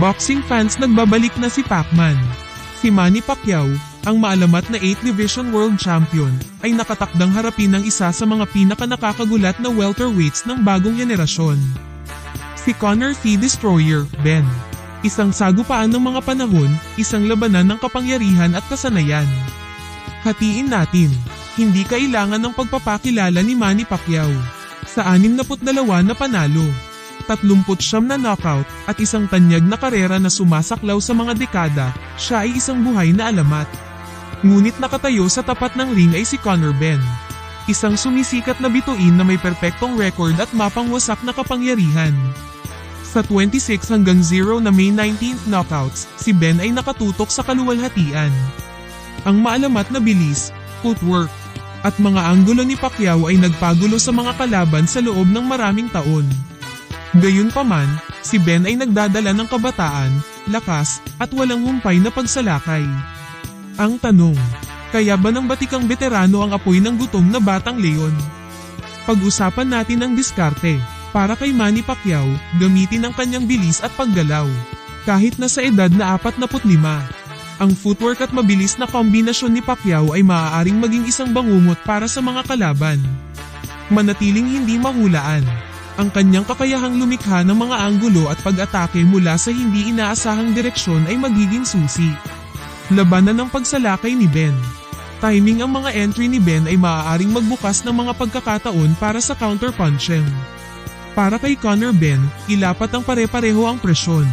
Boxing fans nagbabalik na si Pacman. Si Manny Pacquiao, ang maalamat na 8th Division World Champion, ay nakatakdang harapin ng isa sa mga pinakanakakagulat na welterweights ng bagong henerasyon. Si Conor T. Destroyer, Ben. Isang sagupaan ng mga panahon, isang labanan ng kapangyarihan at kasanayan. Hatiin natin, hindi kailangan ng pagpapakilala ni Manny Pacquiao. Sa 62 na panalo, 39 na knockout, at isang tanyag na karera na sumasaklaw sa mga dekada, siya ay isang buhay na alamat. Ngunit nakatayo sa tapat ng ring ay si Conor Ben. Isang sumisikat na bituin na may perpektong record at mapangwasak na kapangyarihan. Sa 26 hanggang 0 na May 19th knockouts, si Ben ay nakatutok sa kaluwalhatian. Ang maalamat na bilis, footwork, at mga anggulo ni Pacquiao ay nagpagulo sa mga kalaban sa loob ng maraming taon. Gayunpaman, si Ben ay nagdadala ng kabataan, lakas, at walang humpay na pagsalakay. Ang tanong, kaya ba ng batikang veterano ang apoy ng gutom na batang leon? Pag-usapan natin ang diskarte. Para kay Manny Pacquiao, gamitin ang kanyang bilis at paggalaw. Kahit na sa edad na 45, ang footwork at mabilis na kombinasyon ni Pacquiao ay maaaring maging isang bangungot para sa mga kalaban. Manatiling hindi mahulaan. Ang kanyang kakayahang lumikha ng mga anggulo at pag-atake mula sa hindi inaasahang direksyon ay magiging susi. Labanan ng pagsalakay ni Ben. Timing ang mga entry ni Ben ay maaaring magbukas ng mga pagkakataon para sa counter-punching. Para kay Conor Ben, ilapat ang pare-pareho ang presyon.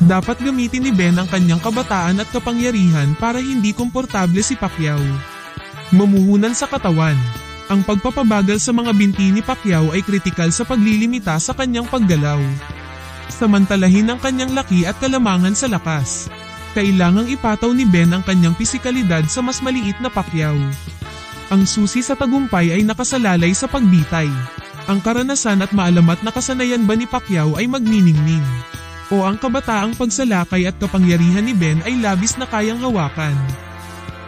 Dapat gamitin ni Ben ang kanyang kabataan at kapangyarihan para hindi komportable si Pacquiao. Mamuhunan sa katawan. Ang pagpapabagal sa mga binti ni Pacquiao ay kritikal sa paglilimita sa kanyang paggalaw. Samantalahin ang kanyang laki at kalamangan sa lakas. Kailangang ipataw ni Ben ang kanyang pisikalidad sa mas maliit na Pacquiao. Ang susi sa tagumpay ay nakasalalay sa pagbitay. Ang karanasan at maalamat na kasanayan ba ni Pacquiao ay magniningning? O ang kabataang pagsalakay at kapangyarihan ni Ben ay labis na kayang hawakan?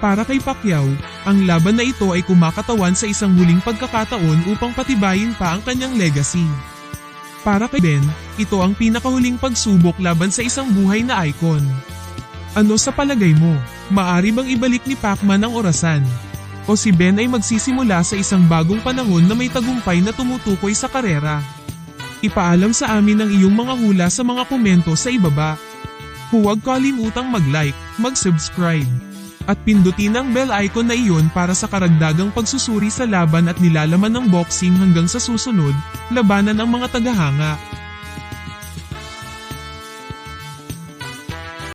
Para kay Pacquiao, ang laban na ito ay kumakatawan sa isang huling pagkakataon upang patibayin pa ang kanyang legacy. Para kay Ben, ito ang pinakahuling pagsubok laban sa isang buhay na icon. Ano sa palagay mo? Maari bang ibalik ni Pacman ang orasan? O si Ben ay magsisimula sa isang bagong panahon na may tagumpay na tumutukoy sa karera? Ipaalam sa amin ang iyong mga hula sa mga komento sa ibaba. Huwag kalimutang mag-like, mag-subscribe, at pindutin ang bell icon na iyon para sa karagdagang pagsusuri sa laban at nilalaman ng boxing hanggang sa susunod, labanan ng mga tagahanga.